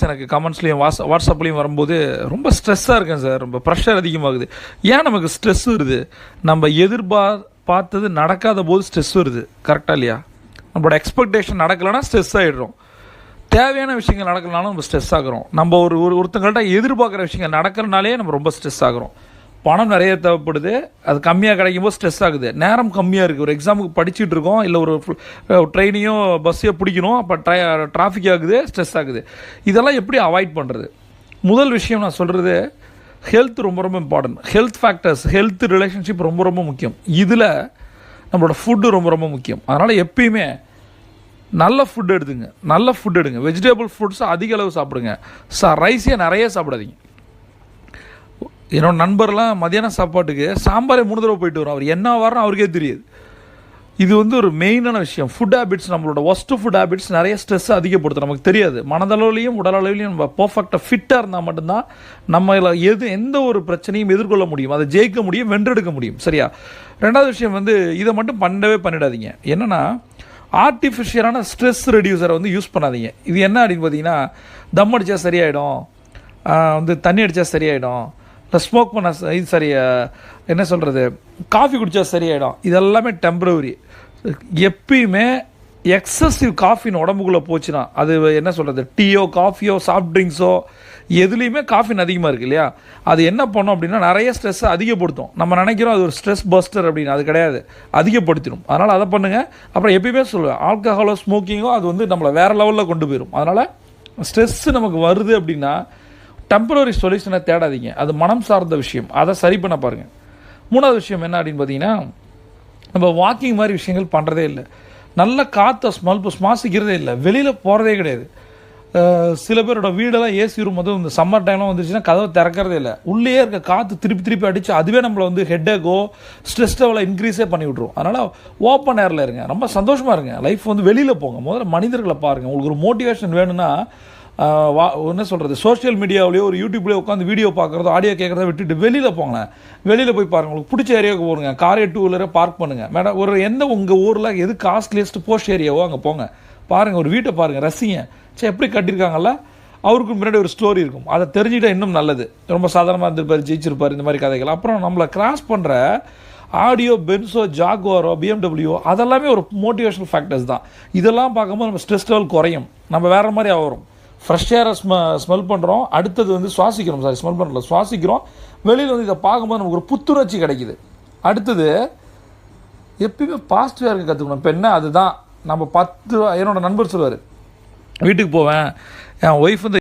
எனக்கு கமெண்ட்ஸ்லையும் வாட்ஸ் வாட்ஸ்அப்லேயும் வரும்போது ரொம்ப ஸ்ட்ரெஸ்ஸாக இருக்கேன் சார். ரொம்ப ப்ரெஷர் அதிகமாகுது. ஏன் நமக்கு ஸ்ட்ரெஸ் வருது? நம்ம எதிர்பார் பார்த்தது நடக்காத போது ஸ்ட்ரெஸ் வருது. கரெக்டாக இல்லையா? நம்மளோட எக்ஸ்பெக்டேஷன் நடக்கலைன்னா ஸ்ட்ரெஸ் ஆகிடுறோம் தேவையான விஷயங்கள் நடக்கலனாலும் நம்ம ஸ்ட்ரெஸ் ஆகிறோம். நம்ம ஒரு ஒரு ஒருத்தங்கள்ட்ட எதிர்பார்க்குற விஷயங்கள் நடக்கிறனாலே நம்ம ரொம்ப ஸ்ட்ரெஸ் ஆகிறோம். பணம் நிறைய தேவைப்படுது. அது கம்மியாக கிடைக்கும் போது ஸ்ட்ரெஸ் ஆகுது. நேரம் கம்மியாக இருக்குது ஒரு எக்ஸாமுக்கு படிச்சுட்டு இருக்கோம். இல்லை ஒரு ட்ரெயினையோ பஸ்ஸையோ பிடிக்கணும். அப்போ ட்ரை டிராஃபிக் ஆகுது ஸ்ட்ரெஸ் ஆகுது. இதெல்லாம் எப்படி அவாய்ட் பண்ணுறது முதல் விஷயம் நான் சொல்கிறது ஹெல்த் ரொம்ப ரொம்ப important health factors health relationship ரொம்ப ரொம்ப முக்கியம். இதில் நம்மளோட ஃபுட்டு ரொம்ப ரொம்ப முக்கியம். அதனால் எப்பயுமே நல்ல ஃபுட் எடுத்துங்க. நல்ல ஃபுட் எடுங்க. வெஜிடபிள் ஃபுட்ஸ் அதிக அளவு சாப்பிடுங்க. ச ரைஸே நிறைய சாப்பிடாதீங்க. என்னோடய நண்பர்லாம் மதியானம் சாப்பாட்டுக்கு சாம்பாரே மூணு தடவை போயிட்டு வரும். அவர் என்ன வரணும் அவருக்கே தெரியாது. இது வந்து ஒரு மெயினான விஷயம். ஃபுட் ஹேபிட்ஸ் நம்மளோட ஒஸ்ட்டு ஃபுட் ஹேபிட்ஸ் நிறைய ஸ்ட்ரெஸ் அதிகப்படுத்தும். நமக்கு தெரியாது. மனதளவுலையும் உடலளவுலையும் நம்ம பர்ஃபெக்டாக ஃபிட்டாக இருந்தால் மட்டும்தான் நம்ம எது எந்த ஒரு பிரச்சனையும் எதிர்கொள்ள முடியும். அதை ஜெயிக்க முடியும் வென்றெடுக்க முடியும். சரியா? ரெண்டாவது விஷயம் வந்து இதை மட்டும் பண்ணவே பண்ணிடாதீங்க. என்னென்னா ஆர்டிஃபிஷியலான ஸ்ட்ரெஸ் ரெடியூசரை வந்து யூஸ் பண்ணாதீங்க. இது என்ன அப்படின்னு பார்த்தீங்கன்னா தம் அடித்தா சரியாயிடும். வந்து தண்ணி அடித்தா சரியாயிடும். இல்லை ஸ்மோக் பண்ண இது சரி என்ன சொல்கிறது காஃபி குடித்தா சரியாயிடும். இதெல்லாமே டெம்பரவரி எப்பயுமே எக்ஸசிவ் காஃபின் உடம்புக்குள்ளே போச்சுன்னா அது என்ன சொல்கிறது டீயோ காஃபியோ சாஃப்ட் ட்ரிங்க்ஸோ எதுலேயுமே காஃபின் அதிகமாக இருக்கு இல்லையா? அது என்ன பண்ணோம் அப்படின்னா நிறைய ஸ்ட்ரெஸ்ஸை அதிகப்படுத்தும். நம்ம நினைக்கிறோம் அது ஒரு ஸ்ட்ரெஸ் பஸ்டர் அப்படின்னு. அது கிடையாது. அதிகப்படுத்திடும். அதனால் அதை பண்ணுங்கள் அப்புறம் எப்பயுமே சொல்லுவேன் ஆல்கஹாலோ ஸ்மோக்கிங்கோ அது வந்து நம்மளை வேறு லெவலில் கொண்டு போயிடும் அதனால் ஸ்ட்ரெஸ்ஸு நமக்கு வருது அப்படின்னா டெம்பரரி சொல்யூஷனை தேடாதீங்க. அது மனம் சார்ந்த விஷயம். அதை சரி பண்ண பாருங்கள் மூணாவது விஷயம் என்ன அப்படின்னு பார்த்தீங்கன்னா நம்ம வாக்கிங் மாதிரி விஷயங்கள் பண்ணுறதே இல்லை. நல்ல காற்றை ஸ்மல் சுவாசிக்கிறதே இல்லை. வெளியில் போகிறதே கிடையாது. சில பேரோட வீடெல்லாம் ஏசி ரூம் வந்து இந்த சம்மர் டைம்லாம் வந்துச்சுன்னா கதவை திறக்கிறதே இல்லை. உள்ளே இருக்க காற்று திருப்பி திருப்பி அடித்து அதுவே நம்மளை வந்து ஹெட்டேக்கோ ஸ்ட்ரெஸ் லெவலை இன்க்ரீஸே பண்ணி விட்ருவோம் அதனால் ஓப்பன் ஏரில் இருங்க. ரொம்ப சந்தோஷமாக இருங்க. லைஃப் வந்து வெளியில் போங்க. முதல்ல மனிதர்களை பாருங்கள் உங்களுக்கு ஒரு மோட்டிவேஷன் வேணும்னா வா என்ன சொல்கிறது சோஷியல் மீடியாவிலேயோ ஒரு யூடியூப்லேயோ உட்காந்து வீடியோ பார்க்குறதோ ஆடியோ கேட்குறத விட்டுட்டு வெளியில் போங்களேன் வெளியில் போய் பாருங்கள் உங்களுக்கு பிடிச்ச ஏரியாவுக்கு போடுங்க. காரே டூ வீலரை பார்க் பண்ணுங்கள் மேடம் ஒரு எந்த உங்கள் ஊரில் எது காஸ்ட்லியஸ்ட் போஸ்ட் ஏரியாவோ அங்கே போங்க. பாருங்கள் ஒரு வீட்டை பாருங்கள் ரசிங்க. சே எப்படி கட்டியிருக்காங்கல்ல? அவருக்கு முன்னாடி ஒரு ஸ்டோரி இருக்கும். அதை தெரிஞ்சுக்கிட்டா இன்னும் நல்லது. ரொம்ப சாதாரணமாக இருந்திருப்பார் ஜெயிச்சிருப்பார் இந்த மாதிரி கதைகள். அப்புறம் நம்மளை கிராஸ் பண்ணுற ஆடியோ பென்ஸோ ஜாகுவாரோ பிஎம்டபிள்யூ அதெல்லாமே ஒரு மோட்டிவேஷனல் ஃபேக்டர்ஸ் தான். இதெல்லாம் பார்க்கும்போது நம்ம ஸ்ட்ரெஸ் லெவல் குறையும். நம்ம வேறு மாதிரி ஆகிறோம். ஃப்ரெஷ் ஏரை ஸ்மெ ஸ்மெல் பண்ணுறோம் அடுத்தது வந்து சுவாசிக்கிறோம் சாரி ஸ்மெல் பண்ணல சுவாசிக்கிறோம். வெளியில் வந்து இதை பார்க்கும்போது நமக்கு ஒரு புத்துணர்ச்சி கிடைக்குது. அடுத்தது எப்பயுமே பாசிட்டிவாக இருக்க கற்றுக்கணும் இப்போ என்ன அதுதான். நம்ம பத்து என்னோட நண்பர் சொல்லுவார். வீட்டுக்கு போவேன். என் ஒய்ஃப் வந்து